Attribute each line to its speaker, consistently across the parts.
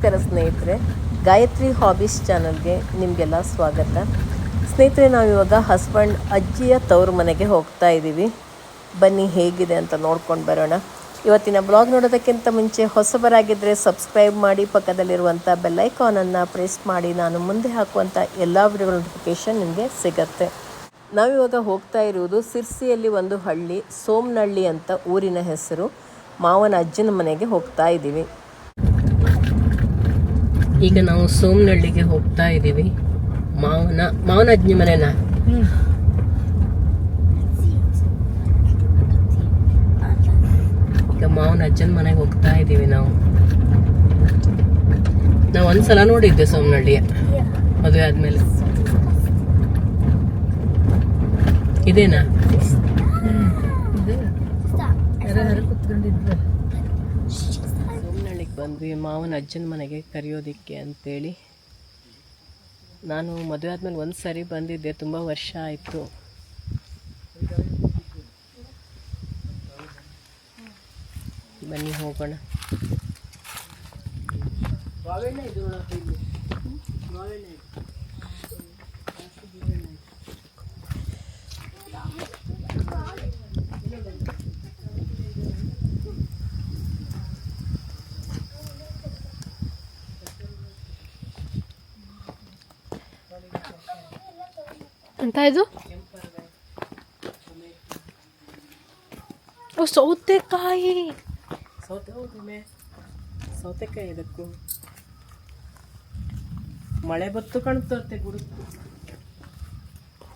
Speaker 1: ನಮಸ್ಕಾರ ಸ್ನೇಹಿತರೆ, ಗಾಯತ್ರಿ ಹಾಬೀಸ್ ಚಾನಲ್ಗೆ ನಿಮಗೆಲ್ಲ ಸ್ವಾಗತ. ಸ್ನೇಹಿತರೆ ನಾವು ಇವಾಗ ಹಸ್ಬೆಂಡ್ ಅಜ್ಜಿಯ ತವರು ಮನೆಗೆ ಹೋಗ್ತಾ ಇದ್ದೀವಿ. ಬನ್ನಿ ಹೇಗಿದೆ ಅಂತ ನೋಡ್ಕೊಂಡು ಬರೋಣ. ಇವತ್ತಿನ ಬ್ಲಾಗ್ ನೋಡೋದಕ್ಕಿಂತ ಮುಂಚೆ ಹೊಸಬರಾಗಿದ್ದರೆ ಸಬ್ಸ್ಕ್ರೈಬ್ ಮಾಡಿ ಪಕ್ಕದಲ್ಲಿರುವಂಥ ಬೆಲ್ಲೈಕಾನನ್ನು ಪ್ರೆಸ್ ಮಾಡಿ, ನಾನು ಮುಂದೆ ಹಾಕುವಂಥ ಎಲ್ಲ ವಿಡಿಯೋ ನೋಟಿಫಿಕೇಶನ್ ನಿಮಗೆ ಸಿಗತ್ತೆ. ನಾವಿವಾಗ ಹೋಗ್ತಾ ಇರುವುದು ಸಿರ್ಸಿಯಲ್ಲಿ ಒಂದು ಹಳ್ಳಿ ಸೋಮನಹಳ್ಳಿ ಅಂತ ಊರಿನ ಹೆಸರು. ಮಾವನ ಅಜ್ಜನ ಮನೆಗೆ ಹೋಗ್ತಾ ಇದ್ದೀವಿ. ಈಗ ನಾವು ಸೋಮನಹಳ್ಳಿಗೆ ಹೋಗ್ತಾ ಇದ್ದೀವಿ. ಮಾವನ ಮಾವನ ಅಜ್ಜಿ ಮನೆನ? ಈಗ ಮಾವನ ಅಜ್ಜನ ಮನೆಗೆ ಹೋಗ್ತಾ ಇದ್ದೀವಿ ನಾವು. ನಾವು ಒಂದ್ಸಲ ನೋಡಿದ್ದೆ ಸೋಮನಹಳ್ಳಿಯ ಮದುವೆ ಆದ್ಮೇಲೆ. ಇದೇನಾ? ಬಂದ್ವಿ, ಮಾವನ ಅಜ್ಜನ ಮನೆಗೆ ಕರೆಯೋದಿಕ್ಕೆ ಅಂತೇಳಿ. ನಾನು ಮದುವೆ ಆದ್ಮೇಲೆ ಒಂದು ಸರಿ ಬಂದಿದ್ದೆ, ತುಂಬ ವರ್ಷ ಆಯಿತು. ಬನ್ನಿ, ಹೋಗೋಣ.
Speaker 2: ಅಂತ ಇದು? ಓ ಸೌತೆಕಾಯಿ.
Speaker 1: ಸೌತೆ ಸೌತೆಕಾಯಿ ಇದಕ್ಕೂ. ಮಳೆ ಬತ್ತು ಕಾಣ್ತತೆ ಗುರುತು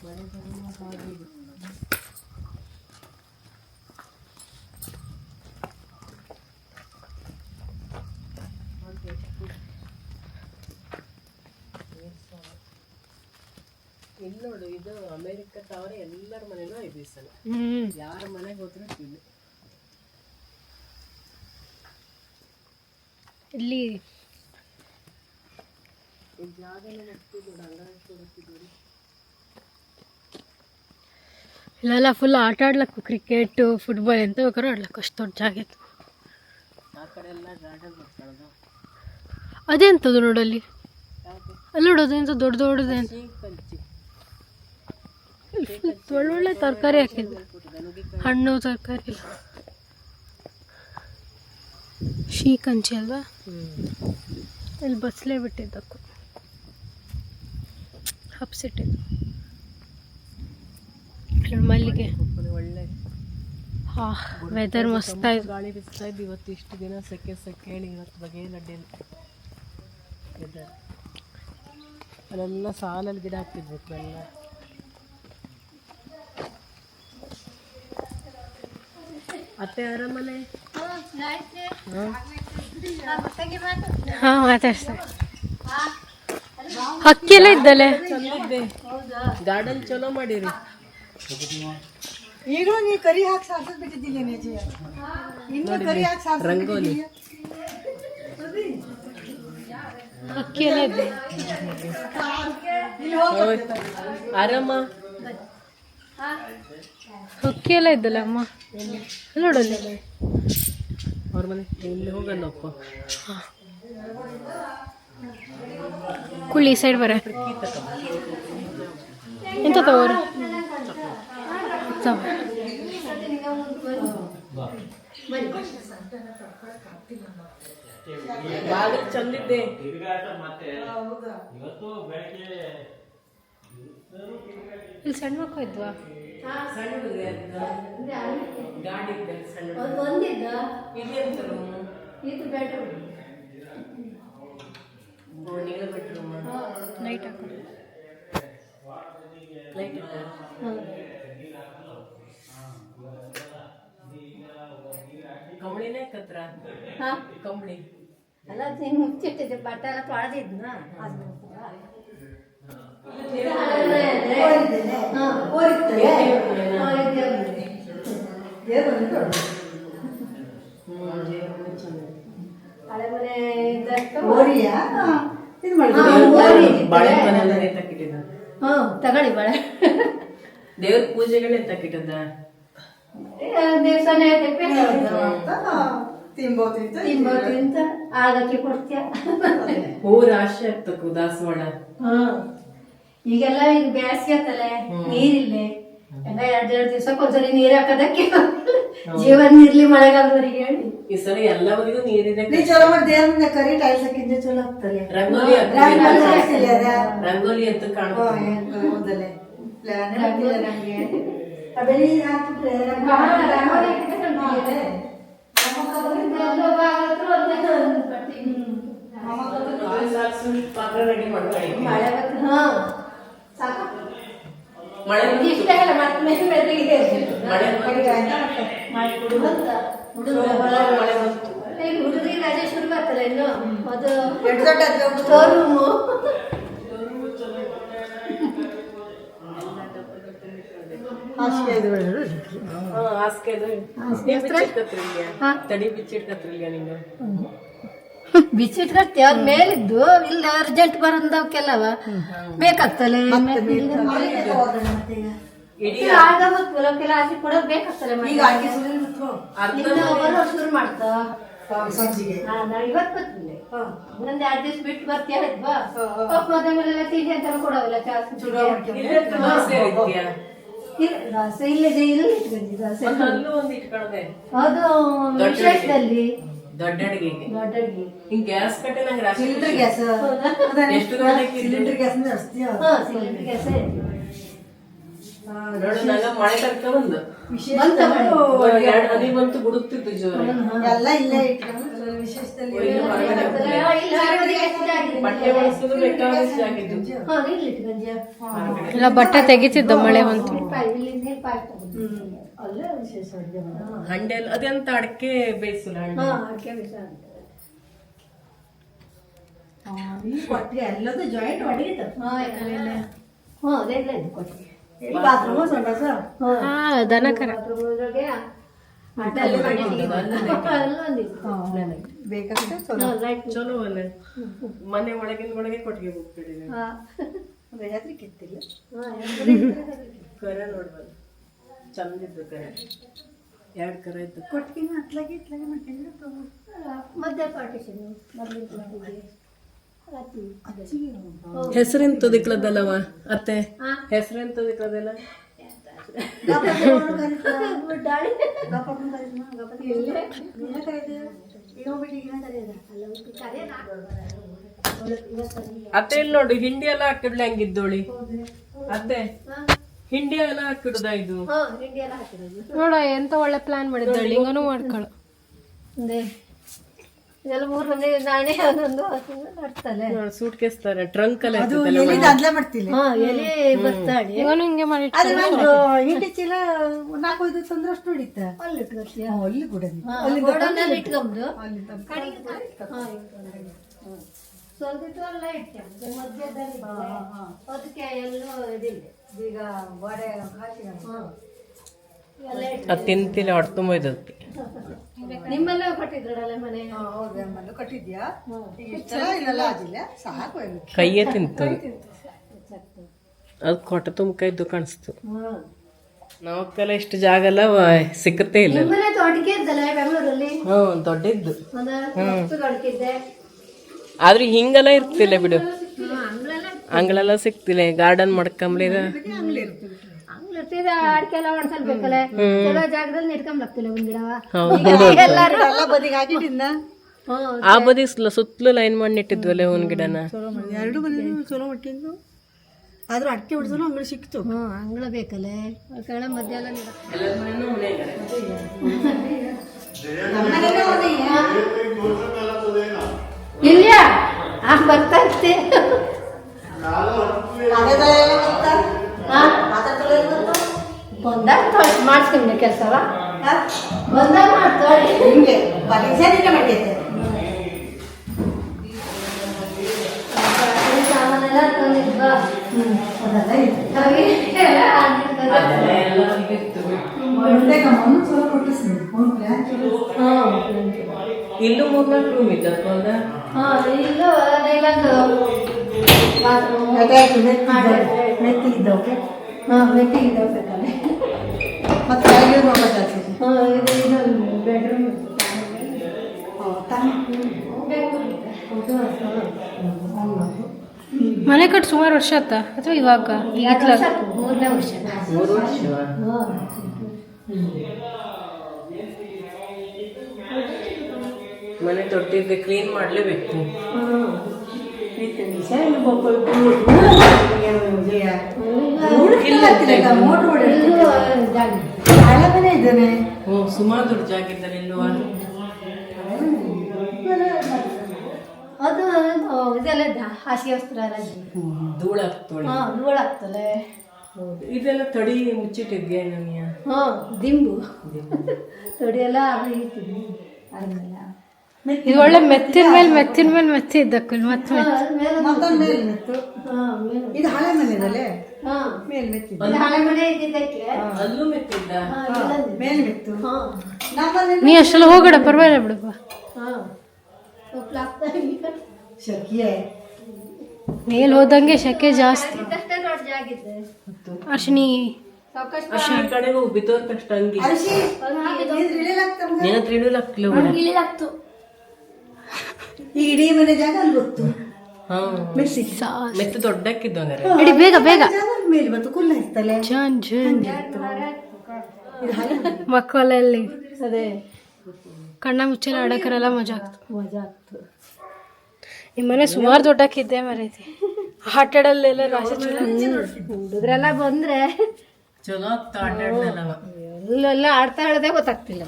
Speaker 1: ಮಳೆ ಬರುವ ಹಾಗಿದೆ. ಇಲ್ಲಿ ನೋಡು ಇದು ಅಮೇರಿಕ ತವರ ಎಲ್ಲರ ಮನೇಲೂ
Speaker 2: ಹ್ಮ್.
Speaker 1: ಯಾರ ಮನೆಗೆ ಹೋದ್ರೂ ಇಲ್ಲಿ
Speaker 2: ಇಲ್ಲಿ ಇಲ್ಲೆಲ್ಲ ಫುಲ್ ಆಟ ಆಡ್ಲಕ್ಕು ಕ್ರಿಕೆಟು ಫುಟ್ಬಾಲ್ ಎಂತ ಬೇಕಾದ್ರೂ ಆಡ್ಲಕ್ಕು ಅಷ್ಟು ದೊಡ್ಡ ಜಾಗ ಇತ್ತು. ಅದೆಂತದು ನೋಡಲ್ಲಿ ಅಲ್ಲಿ? ನೋಡೋದು ಎಂತ ದೊಡ್ಡ ದೊಡ್ಡದು ಒಳ್ಳೊಳ್ಳೆ ತರಕಾರಿ ಹಾಕಿದ್ರು ಹಣ್ಣು, ತರಕಾರಿ. ಶೀ ಕಂಚಿ ಅಲ್ವಾ? ಇಲ್ಲಿ ಬಸ್ಲೇ ಬಿಟ್ಟಿದ್ದಕ್ಕು. ಹಬ್ಸಿಟ್ಟಿದ್ದು ಇಲ್ಲಿ ಮಲ್ಲಿಗೆ
Speaker 1: ಒಳ್ಳೆ
Speaker 2: ಹಾ ವೆದರ್ ಮಸ್ತ್
Speaker 1: ಗಾಳಿ ಬಿಸ್ತಾ ಇದ್ದು ಇವತ್ತು ಇಷ್ಟು ದಿನ ಸೆಕೆ ಸೆಕೆ ಹೇಳಿ ಇವತ್ತು ಬಗೆ ಲಡ್ಡಿಲ್ಲ weather. ಅಲ್ಲೆಲ್ಲ ಸಾಲಲ್ಲಿ ಗಿಡ ಹಾಕ್ತಿರ್ಬೇಕು ಎಲ್ಲ ಅತ್ತೆ ಆರಾಮನೆ
Speaker 2: ಹಾ ಮಾತಾಡ್ತಾರೆ ಹಕ್ಕಿ ಎಲ್ಲ ಇದ್ದಲೆ
Speaker 1: ಗಾರ್ಡನ್ ಚಲೋ ಮಾಡಿರಿ.
Speaker 3: ಈಗಲೂ ನೀ ಕರಿ ಹಾಕಿ ಸಾರ್ಸದ್ ಬಿಟ್ಟಿದ್ದೀನಿ ಮೇಜಿ ಇನ್ನು ಕರಿ ಹಾಕಿ ಸಾರ್ಸ
Speaker 1: ರಂಗೋಲಿ.
Speaker 2: ಹಕ್ಕಿ ಎಲ್ಲ ಇದ್ದೆ.
Speaker 1: ಆರಾಮ
Speaker 2: ಹಕ್ಕಿ ಎಲ್ಲ ಇದ್ದಲ್ಲ ಅಮ್ಮ? ನೋಡಲ್ಲ
Speaker 1: ಅವ್ರ ಮನೆ ಇಲ್ಲಿ ಹೋಗಲ್ಲಪ್ಪ
Speaker 2: ಕುಳ್ಳಿ ಸೈಡ್ ಬರ. ಎಂತ ತಗೋರು?
Speaker 1: ಚಂದಿದ್ದೆ.
Speaker 2: ಇಲ್ಲಿ ಸಣ್ಣ ಮಕ್ಕಳು ಇದ್ವಾ?
Speaker 1: ನೀವೇ bedroom ಆ?
Speaker 2: ಲೈಟ್
Speaker 1: Light ಇದ್ದ? ಕಂಬಳಿನೇ ಕತ್ರ ಕಂಬಳಿ.
Speaker 3: ಅಲ್ಲ ಮುಚ್ಚಿಟ್ಟಿದ್ದೆ ಬಟ್ಟೆ ಎಲ್ಲ ತೊಳೆದಿದ್ನ?
Speaker 1: ಬಾಳೆಗೊನೆಲ್ಲ ಎತ್ತಕ್ಕಿಟ್ಟಿದ್ದ
Speaker 3: ಹ್ಞೂ ತಗೊಳ್ಳಿ ಬಳೆ
Speaker 1: ದೇವ್ರ ಪೂಜೆಗಳೇ ಎತ್ತಕ್ಕಿಟ್ಟದ
Speaker 3: ದೇವಸ್ಥಾನ ತಿನ್ಬೋದು ಅಂತ
Speaker 4: ತಿನ್ಬೋದು ಅಂತ ಆಗಕ್ಕೆ ಕೊಡ್ತೀಯ.
Speaker 1: ಹೂ ರಾಶಿ ಆಗ್ತಕ್ಕೂ ದಾಸವಾಳ.
Speaker 4: ಹಾ. ಈಗೆಲ್ಲ ಈಗ ಬೇಸಿಗೆ ಆತಲ್ಲ ನೀರಿಲ್ಲ. ಎಲ್ಲ ಎರಡ್ ಎರಡು ದಿವ್ಸಕ್ಕೆ ಒಂದ್ಸರಿ ನೀರ್ ಹಾಕೋದಕ್ಕೆ ಜೀವನ ಇರ್ಲಿ ಮಳೆಗಾಲದವರಿಗೆ ಹೇಳಿ.
Speaker 1: ಈ ಸಲ ಎಲ್ಲವರಿಗೂ ನೀರಿದೆ.
Speaker 3: ನೀ ಚಲೋ ಮಾಡಿ ಅಂದ್ರೆ ಕರಿ ಟೈಲ್ಸ್ ಹಾಕಿದ್ರೆ ಚಲೋ ಆಗ್ತದೆ.
Speaker 1: ರಂಗೋಲಿ
Speaker 3: ರಂಗೋಲಿ
Speaker 1: ಅಂತ
Speaker 3: ಕಾಣ್ತದೆ. ಪ್ಲಾನ್ ಹಾಕಿಲ್ಲ ನಂಗೆ. ಅವೆಲ್ಲ
Speaker 4: ಮಳೆ ಬಂದ್ರೆ ಹಾ. ಸಾಕು.
Speaker 1: ಮಳೆ.
Speaker 4: ಇಷ್ಟೇ ಅಲ್ಲ ಮತ್ತೆ ಮೇಲೆ
Speaker 1: ಮಳೆ ಬಂತು
Speaker 4: ಈಗ ರಜೆ ಶುರು ಮಾಡ್ತಾರೆ ಇನ್ನು. ಅದು
Speaker 3: ದೊಡ್ಡ?
Speaker 4: ಸ್ಟೋರ್ ರೂಮು
Speaker 3: ಹಾಸಿಗೆ ಇದು ಬಿಡು.
Speaker 1: ಹಾ, ಹಾಸ್ಗೆದು. ತಡಿ ಬಿಚ್ಚಿಟ್ಕತ್ರಿಲ್ಯ? ತಡಿ ಬಿಚ್ಚಿಟ್ಕತ್ರಿಲ್ಯ
Speaker 4: ಕಟ್ಟಿ ಅವ್ರ ಮೇಲಿದ್ದು ಇಲ್ಲ ಅರ್ಜೆಂಟ್ ಬರಂದವಕ್ಕೆಲ್ಲವ ಬೇಕಾಗ್ತಲೆ
Speaker 1: ಇಡೀ
Speaker 4: ಆಗ ಕೆಲವಕ್ಕೆಲ್ಲ ಆಸೆ ಕೊಡೋದು ಬೇಕಾಗ್ತಲೆ
Speaker 3: ಈಗ ಆಕೆ ಸುಮ್ಮನೆ ನಿಂತ್ಕೊ.
Speaker 1: ಅರ್ಧ
Speaker 4: ಇನ್ನು ಶುರು ಮಾಡ್ತಾ.
Speaker 3: ಹಾ,
Speaker 4: ಹಾ, ನಾ ಇವತ್ತು ಬರ್ತೀನಿ ಇನ್ನೊಂದ್ ಎರಡ್ ದಿವ್ಸ ಬಿಟ್ಟು ಬರ್ತೀಯ ತಿಂಡಿ ಅಂತ.
Speaker 1: ಇಲ್ಲೇ ಒಂದು
Speaker 4: ಅದು ವಿಶೇಷದಲ್ಲಿ
Speaker 1: ದೊಡ್ಡ ಅಡಿಗೆಗೆ
Speaker 4: ದೊಡ್ಡ ಅಡ್ಗೆ
Speaker 1: ಹಿಂಗ್ ಗ್ಯಾಸ್ ಕಟ್ಟೆ ನಂಗೆ ರಾಶಿ
Speaker 3: ಸಿಲಿಂಡರ್ ಗ್ಯಾಸ್. ಅದೇ
Speaker 1: ಎಷ್ಟು ಗಂಟೆಗೆ
Speaker 3: ಸಿಲಿಂಡರ್ ಗ್ಯಾಸ್ ನಡೆಸ್ತೀಯ
Speaker 4: ಹಾ ಸಿಲಿಂಡರ್ ಗ್ಯಾಸ್.
Speaker 1: ನೋಡು ನಂಗ ಮಳೆ ತರ್ಕ ಬಂದು.
Speaker 4: ಬಂತ ಮಳೆ.
Speaker 1: ಒಂದ್ ಎರಡ್ ಹನಿ ಬಂತು ಗುಡುಕ್ತಿತ್ತು ಜೋರ.
Speaker 3: ಎಲ್ಲ ಇಲ್ಲೇ ಇಟ್ಕೊಂಡು ವಿಶೇಷದಲ್ಲಿ
Speaker 4: ಆ, ಇಲ್ಲಿ ಹೊರಗಡೆ ಎಷ್ಟು ಜಾಗ ಇದೆ?
Speaker 1: ಬಟ್ಟೆ ಒಣಗಿಸೋದು ಬೇಕಾದಷ್ಟು ಆಗಿದ್ದು
Speaker 4: ಹಾ, ಇಲ್ಲಿ ಇಟ್ಕೊಂಡ್ಯಾ?
Speaker 2: ಎಲ್ಲ ಬಟ್ಟೆ ತೆಗಿತಿದ್ದು ಮಳೆ ಬಂತು.
Speaker 4: ಅಲ್ಲೇ ವಿಶೇಷ ಅಡ್ಗೆ ಮಾಡೋದು.
Speaker 1: ಹಂಡೆ ಅದೆಂತ ಅಡಕೆ ಬೇಯಿಸಲ್ಲ ಹಂಡೆ
Speaker 4: ಹಾ, ಅಡ್ಗೆ ವಿಷ ಅಂತ.
Speaker 3: ಈ ಕೊಟ್ಟಿಗೆ ಎಲ್ಲದು ಜಾಯಿಂಟ್ ಹೊಡಿತ
Speaker 4: ಹಾ, ಅದೆಲ್ಲ ಇದೆ ಕೊಟ್ಟಿಗೆ.
Speaker 3: ಬಾತ್ರೂಮ್
Speaker 2: ದನ ಕರ.
Speaker 1: ಚಲೋ ಅಲ್ಲ. ಮನೆ ಒಳಗಿನ ಒಳಗೆ ಕೊಟ್ಟಿಗೆ ಹೋಗ್ಬಿಡಿ
Speaker 4: ಹಾ.
Speaker 3: ಕಿತ್ತಿಲ್ಲ.
Speaker 1: ಕರೆ ನೋಡ್ಬಲ್ಲ ಚಂದಿದ್ದು ಕರೆ. ಎರಡು ಕರೆ ಇತ್ತು
Speaker 3: ಕೊಟ್ಟಿಗೆ ಅತ್ಲಾಗೆ ಇತ್ಲಾಗೆ ಮಾಡ್ಕೊಂಡ್ರೆ ತಗೋ.
Speaker 4: ಮಧ್ಯ ಪಾರ್ಟಿಷನ್ ಹೆಸರಿನ
Speaker 1: ತುದಿಕ್ಲದಲ್ಲವ ಅತ್ತೆ?
Speaker 4: ಹೆಸರಿನ ತುದಿಕ್ಲದಲ್ಲ.
Speaker 1: ಅತ್ತೆ ಇಲ್ಲಿ ನೋಡಿ ಹಿಂಡಿ ಎಲ್ಲ ಹಾಕಿಡ್ಲಿ ಹಂಗಿದ್ದೋಳಿ. ಅತ್ತೆ? ಹಿಂಡಿ ಎಲ್ಲ ಹಾಕಿಡುದ ಇದು?
Speaker 4: ಹಾ, ಹಿಂಡಿ ಎಲ್ಲ ಹಾಕಿರೋದು
Speaker 2: ನೋಡ ಎಂತ ಒಳ್ಳೆ ಪ್ಲಾನ್ ಮಾಡಿದ್ದಳು ಹಿಂಗನು ಮಾಡ್ಕೊಳ್ಳು
Speaker 4: ಒಂದೇ ಇದೆಲ್ಲ ಮೂರು ಮನೆ ನಾನೇ ಅದೊಂದು ನಡ್ತಲೆ
Speaker 1: ಸೂಟ್ ಕೇಸ್ ತರ ಟ್ರಂಕ್ ಎಲ್ಲ
Speaker 3: ಅದು ಅದ್ಲೇ ಮಾಡ್ತಿಲ್ಲ
Speaker 4: ಹಾ ಎಲೆ ಬರ್ತಾಳೆ
Speaker 2: ಹಿಂಗನು ಹಿಂಗೆ ಮಾಡಿ
Speaker 3: ಅದು ಒಂದು ಹಿಂಡಿ ಚೀಲ ನಾಲ್ಕು ಐದು ತಂದ್ರೆ ಅಷ್ಟು ಹೊಡಿತ.
Speaker 4: ಅಲ್ಲಿ ಇಟ್ಕೊಳ್ತೀಯ
Speaker 3: ಅಲ್ಲಿ ಕೂಡ
Speaker 4: ಗೋಡನಲ್ಲಿ ಇಟ್ಕೊಂಬುದು. ಹ್ಮ್. ಸ್ವಲ್ಪ ಇಟ್ಕೊಂಡು ಮಧ್ಯದಲ್ಲಿ ಅದಕ್ಕೆ ಎಲ್ಲೂ ಇದಿಲ್ಲ.
Speaker 3: ಈಗ ಗೋಡೆ ಹಾಕಿ
Speaker 4: ಹಾ.
Speaker 1: ಅದು ತಿಂತಿಲ್ಲ ಹೊಟ್ಟೆ ತುಂಬೋಯ್ದಕ್ಕೆ
Speaker 4: ನಿಮ್ಮೆಲ್ಲ ಕೊಟ್ಟಿದ್ರಲ್ಲ ಮನೆ?
Speaker 3: ಹೌದು ನಮ್ಮಲ್ಲೂ ಕಟ್ಟಿದ್ಯಾ? ಈಗ ಇಷ್ಟೆಲ್ಲ ಇಲ್ಲೆಲ್ಲ ಆಗಿಲ್ಲ. ಸಾಕು ಎಲ್ಲ
Speaker 1: ಕೈಯೇ ತಿಂತು ಅದು ಕೊಟ್ಟ ತುಂಬ ಇದ್ದು ಕಾಣಿಸ್ತು. ನಾವಕ್ಕೆಲ್ಲ ಇಷ್ಟು ಜಾಗ ಎಲ್ಲ ವ- ಸಿಕ್ಕತ್ತೇ ಇಲ್ಲ.
Speaker 4: ನಿಮ್ಮನೆ ತೋಟಕ್ಕೆ ಇದ್ದಲ್ಲ ಬೆಂಗಳೂರಲ್ಲಿ?
Speaker 1: ಹ್ಞೂ
Speaker 4: ತೋಟಕ್ಕಿದ್ದೆ
Speaker 1: ಆದ್ರೆ ಹಿಂಗೆಲ್ಲ ಇರ್ತಿಲ್ಲ ಬಿಡು.
Speaker 4: ಅಂಗ್ಳೆಲ್ಲ
Speaker 1: ಸಿಕ್ತಿಲ್ಲ ಗಾರ್ಡನ್
Speaker 4: ಇರ್ತಿದೆ ಅಡಿಕೆ ಎಲ್ಲ ಒಣಸಲ್ಬೇಕಲ್ಲ ಚಲೋ ಜಾಗದಲ್ಲಿ ನಿಟ್ಕೊಂಬರ್ತಿಲ್ಲ ಒಂದ್ ಗಿಡವ ಎಲ್ಲಾರು
Speaker 3: ಎಲ್ಲ ಬದಿಗೆ ಹಾಕಿಟ್ಟಿದ್ನ?
Speaker 4: ಹ್ಮ್
Speaker 1: ಆ ಬದಿ ಸುತ್ತಲು ಲೈನ್ ಮಾಡಿ ನೆಟ್ಟಿದ್ವಲ್ಲ ಒಂದ್ ಗಿಡನ.
Speaker 3: ಎರಡು ಚಲೋ ಮಟ್ಟಿದ್ದು ಆದ್ರೂ ಅಡಿಕೆ ಹೊಡ್ಸಲು ಅಂಗಳ ಸಿಕ್ತು.
Speaker 4: ಹ್ಮ್ ಅಂಗಳ ಬೇಕಲ್ಲ. ಕೆಳ ಮಧ್ಯ ಎಲ್ಲ ಗಿಡ ಇಲ್ಯಾ ಆ ಬರ್ತಾ ಇರ್ತೆ ಬಂದಾಗ ಮಾಡಿಸ್ಕೊಂಡೆ ಕೆಲಸವ ಬಂದಾಗ ಮಾಡ್ತಾಳೆ
Speaker 3: ಹಿಂಗೆ ಪರೀಕ್ಷೆ ಮಾಡಿದ್ದೆ
Speaker 4: ಸಾಮಾನೆಲ್ಲ ತಂದಿದ್ವಾ.
Speaker 1: ಇಲ್ಲೂ ಮೂರ್ನಾಲ್ಕು ರೂಮ್ ಇದ್ದ ಒಂದ
Speaker 4: ಹಾ, ಇಲ್ಲೂ ಹಾ,
Speaker 3: ಮತ್ತೆ
Speaker 4: ಹಾ, ಇದು.
Speaker 2: ಮನೆ ಕಟ್ಟು ಸುಮಾರು ವರ್ಷ ಆತ ಅಥವಾ ಇವಾಗ?
Speaker 4: ಮೂರನೇ ವರ್ಷ.
Speaker 1: ಮೂರು ವರ್ಷ. ಮನೆ ತೊಟ್ಟಿದ್ದೆ ಕ್ಲೀನ್ ಮಾಡಲೇಬೇಕು.
Speaker 3: ಇದ್ದಾನೆ
Speaker 1: ಹ್ಞೂ ಸುಮಾರು ದುಡ್ಡು ಜಾಗಿದ್ದಾರೆ ಇಲ್ವಾ
Speaker 4: ಅದು ಇದೆಲ್ಲ ಹಾಸಿಗೆ ವಸ್ತ್ರ ಎಲ್ಲ ಇದೆ.
Speaker 1: ಧೂಳ ಹಾಕ್ತೋಳಿ
Speaker 4: ಹಾ ಧೂಳಾಗ್ತದೆ
Speaker 1: ಇದೆಲ್ಲ ತಡಿ ಮುಚ್ಚಿಟ್ಟಿದ್ಯಾ ನನಗೆ
Speaker 4: ಹಾ ದಿಂಬು ತಡಿ ಎಲ್ಲ ಆಗಿತ್ತು ಅದನ್ನೆಲ್ಲ
Speaker 2: ಇದು ಒಳ್ಳೆ ಮೆತ್ತಿನ ಮೇಲೆ ಮೆತ್ತಿನ ಮೇಲೆ ಮೆತ್ತಿ ಇದ್ದಕ್ಕಲ್ ಮತ್ತೆ
Speaker 4: ಮತ್
Speaker 3: ಮತ್ತೊಂದು ಇದು ಹಳೆ ಮನೆ ಇದಲ್ಲೇ
Speaker 4: ಹಾ.
Speaker 3: ಮೇಲ್ ಮೆತ್ತಿದೆ.
Speaker 4: ಇದು ಹಳೆ ಮನೆ
Speaker 1: ಅಲ್ಲೂ ಮೆತ್ತಿದ್ದ.
Speaker 4: ಹಾ, ಇಲ್ಲೊಂದು.
Speaker 3: ಮೇಲ್ ಮೆತ್ತು.
Speaker 4: ಹಾ.
Speaker 2: ನೀ ಅಷ್ಟೆಲ್ಲ ಹೋಗಡ ಪರವಾಗಿಲ್ಲ ಬಿಡಪ್ಪ. ಮೇಲ್ ಹೋದಂಗೆ ಶಕೆ ಜಾಸ್ತಿ. ಅರ್ಶಿನಿ
Speaker 1: ಬಿದ್ದೋದ ತಕ್ಷಣ ಹಂಗಿ
Speaker 3: ಈ ಇಡೀ ಮನೆ ಜಾಗ ಅಲ್ಲಿ ಗೊತ್ತು. ಮೆಸ್ಸಿ.
Speaker 1: ಮೆತ್ತ ದೊಡ್ಡಕ್ಕಿದ್ದು
Speaker 2: ನಡಿ ಬೇಗ ಬೇಗ.
Speaker 3: ಜಾಗ ಅಲ್ಲಿ ಮೇಲೆ ಬಂತು ಕುಲ್ಲ ಇರ್ತಲೆ
Speaker 2: ಜನ್ ಜನ್ ಮಕ್ಕಳಲ್ಲಿ.
Speaker 4: ಅದೇ.
Speaker 2: ಕಣ್ಣ ಮುಚ್ಚಲ ಆಡಕರೆಲ್ಲ ಮಜಾ ಆಗ್ತದೆ
Speaker 4: ಮಜಾ ಆಗ್ತು.
Speaker 2: ಈ ಮನೆ ಸುಮಾರು ದೊಡ್ಡಕ್ಕಿದ್ದೆ ಮರೈತಿ. ಆಟಾಡಲ್ಲೆಲ್ಲ ರಾಶಿ ಚಲೋ
Speaker 4: ಹುಡುಗರೆಲ್ಲ ಬಂದ್ರೆ
Speaker 1: ಚಲೋ ಆಗ್ತಾ ಅಡ್ಡಾಡ್ನಲ್ಲವ
Speaker 4: ಇಲ್ಲೆಲ್ಲ ಆಡ್ತಾ ಹೇಳದೆ ಗೊತ್ತಾಗ್ತಿಲ್ಲ.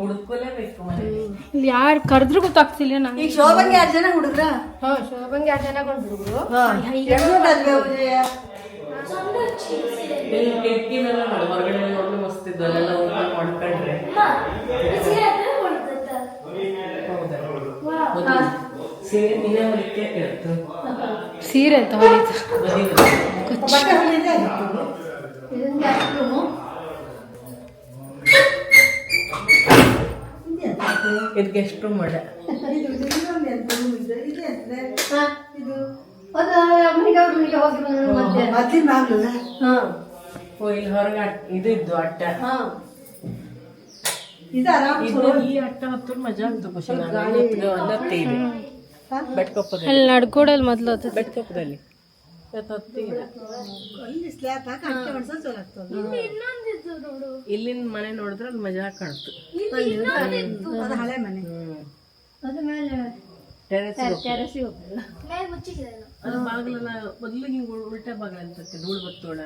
Speaker 1: ಹುಡುಕೋಲೇಬೇಕು ಮನೆ.
Speaker 2: ಇಲ್ಲಿ ಯಾರು ಕರೆದ್ರು ಗೊತ್ತಾಗ್ತಿಲ್ಲ ನಾನು
Speaker 3: ಈಗ ಶೋಭಂಗೆ ಎರಡು ಜನ ಹುಡುಗ್ರ?
Speaker 4: ಹಾ ಶೋಭಂಗೆ ಎರಡು ಜನ ಕೊಂಡು ಹುಡುಗರು?
Speaker 3: ಸೀರೆ ಅಲ್ವೇ ಉದಯ ಇದು.
Speaker 4: ಅದು ಅಮ್ಮನಿಗೆ ಅವ್ರ ಮನೆಗೆ ಹೋಗಿ ಬಂದ್ರು ಮತ್ತೆ
Speaker 3: ಮೊದ್ಲಿನ ಬಾಗ್ಲಲ್ಲ
Speaker 4: ಹಾ.
Speaker 1: ಓ ಇಲ್ಲಿ ಹೊರಗೆ ಇದು ಇದ್ದು ಅಟ್ಟ.
Speaker 4: ಹಾ.
Speaker 3: ಇದು ಆರಾಮ್
Speaker 1: ಇದು ಈ ಅಟ್ಟ ಮಜಾ ಖುಷಿ. ನಾನು ಇದೆ ಬೆಟ್ಕೊಪ್ಪದಲ್ಲಿ.
Speaker 2: ಅಲ್ಲಿ ನಡ್ಕೋಡಲ್ಲಿ ಮೊದ್ಲು ಅದು
Speaker 1: ಬೆಟ್ಕೊಪ್ಪದಲ್ಲಿ. ಇಲ್ಲಿನ ಮನೆ ನೋಡಿದ್ರೆ ಅಲ್ಲಿ ಮಜಾ ಕಾಣ್ತು.
Speaker 3: ಅದು ಹಳೆ ಮನೆ.
Speaker 1: ಟೆರೆಸ್
Speaker 4: ಟೆರಸಿ ಹೋಗ್ತದೆ
Speaker 1: ಅದು. ಬಾಗಿಲೆಲ್ಲ ಮೊದಲು ಹಿಂಗೆ ಉಲ್ಟಾ ಬಾಗಿಲ ಅಂತ ಧೂಳು ಬತ್ತೋಳ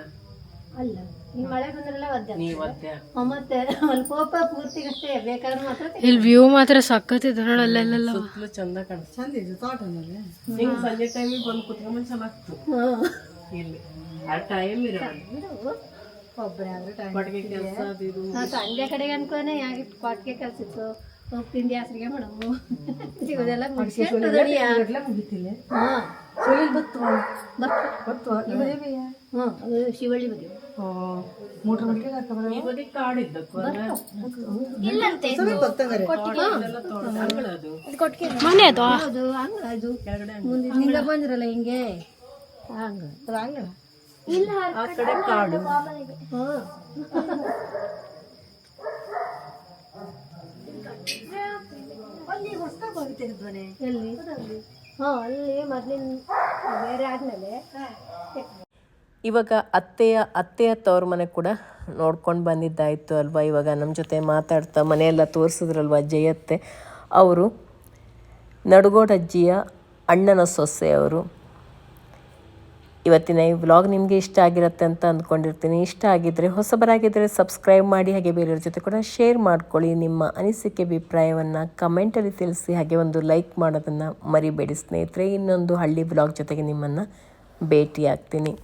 Speaker 4: ಅಲ್ಲ ಈ ಮಳೆ ಬಂದ್ರೆಲ್ಲ ಒದ್ದೆ
Speaker 1: ನೀವು ಅತ್ತೆ
Speaker 4: ಹಾ, ಮತ್ತೆ ಅಲ್ಲಿ ಕೋಪ ಪೂರ್ತಿಗಷ್ಟೇ ಬೇಕಾದ್ರೆ ಮಾತ್ರ
Speaker 2: ಇಲ್ಲಿ ವ್ಯೂ ಮಾತ್ರ ಸಖತ್ತಿದೆ ನೋಡಿ ಅಲ್ಲೆಲ್ಲ.
Speaker 1: ಸುತ್ತಲೂ ಚಂದ ಕಾಣ
Speaker 3: ಚಂದ ಇದೆ ತೋಟನಲ್ಲಿ
Speaker 1: ಹಿಂಗೆ ಸಂಜೆ ಟೈಮಿಗೆ ಬಂದು ಕುತ್ಕೊಂಡ್
Speaker 4: ಚೆನ್ನಾಗ್ತು.
Speaker 1: ಇಲ್ಲಿ. ಆ ಟೈಮ್ ಇರಲ್ಲ.
Speaker 4: ಇದು ಒಬ್ಬರೇ ಆದ್ರೆ ಟೈಮ್
Speaker 1: ಕೊಟ್ಟಿಗೆ ಕೆಲಸ ಅದು ಇದು.
Speaker 4: ನಾ ಸಂಜೆ ಕಡೆಗೆ ಅನ್ಕೋನೆ ಯಾಕೆ ಕೊಟ್ಟಿಗೆ ಕೆಲಸ ಇತ್ತು? ಹೋಗಿ ತಿಂಡಿ ಹಾಸಿಗೆ ಮಾಡವು ಸಿಗೋದೆಲ್ಲ ಮುಗಿಸ್ಕೊಂಡು ದಣಿಯ.
Speaker 3: ಮುಗಿತಿಲ್ಲ.
Speaker 4: ಹಾ
Speaker 3: ಸುಳಿಲ್ ಬತ್ತು ಬತ್ತು ಈ
Speaker 4: ಹಾ ಅದು ಶಿವಳ್ಳಿ ಮದುವೆ
Speaker 3: ಮೂಟ್ರ್
Speaker 1: ಬಟ್ಟೆ
Speaker 4: ಇಲ್ಲಂತೆ.
Speaker 2: ಮನೆ ಅದು?
Speaker 4: ಅದು. ಮುಂದೆ ನಿಂಗ ಬಂದ್ರಲ್ಲ ಹಿಂಗೆ? ಹಂಗ
Speaker 3: ಅಂಗಳ.
Speaker 1: ಆ ಕಡೆ ಕಾಡು.
Speaker 4: ಹಾ.
Speaker 3: ಅಲ್ಲಿ ಹೊಸ್ದಾಗಿ ಹೋಗ್ತಿದ್ವನೆ
Speaker 4: ಎಲ್ಲಿ? ಹಾ ಅಲ್ಲಿ ಮೊದ್ಲಿನ ಬೇರೆ ಆದ್ಮೇಲೆ.
Speaker 1: ಇವಾಗ ಅತ್ತೆಯ ಅತ್ತೆಯ ತವ್ರ ಮನೆ ಕೂಡ ನೋಡ್ಕೊಂಡು ಬಂದಿದ್ದಾಯಿತು ಅಲ್ವಾ? ಇವಾಗ ನಮ್ಮ ಜೊತೆ ಮಾತಾಡ್ತಾ ಮನೆಯೆಲ್ಲ ತೋರಿಸಿದ್ರಲ್ವ ಜಯತ್ತೆ ಅವರು? ನಡುಗೋಡಜ್ಜಿಯ ಅಣ್ಣನ ಸೊಸೆ ಅವರು. ಇವತ್ತಿನ ಈ ವ್ಲಾಗ್ ನಿಮಗೆ ಇಷ್ಟ ಆಗಿರುತ್ತೆ ಅಂತ ಅಂದ್ಕೊಂಡಿರ್ತೀನಿ ಇಷ್ಟ ಆಗಿದ್ದರೆ ಹೊಸಬರಾಗಿದ್ದರೆ ಸಬ್ಸ್ಕ್ರೈಬ್ ಮಾಡಿ, ಹಾಗೆ ಬೇರೆಯವ್ರ ಜೊತೆ ಕೂಡ ಶೇರ್ ಮಾಡ್ಕೊಳ್ಳಿ. ನಿಮ್ಮ ಅನಿಸಿಕೆ, ಅಭಿಪ್ರಾಯವನ್ನು ಕಮೆಂಟಲ್ಲಿ ತಿಳಿಸಿ, ಹಾಗೆ ಒಂದು ಲೈಕ್ ಮಾಡೋದನ್ನು ಮರಿಬೇಡಿ ಸ್ನೇಹಿತರೆ. ಇನ್ನೊಂದು ಹಳ್ಳಿ ವ್ಲಾಗ್ ಜೊತೆಗೆ ನಿಮ್ಮನ್ನು ಭೇಟಿ ಆಗ್ತೀನಿ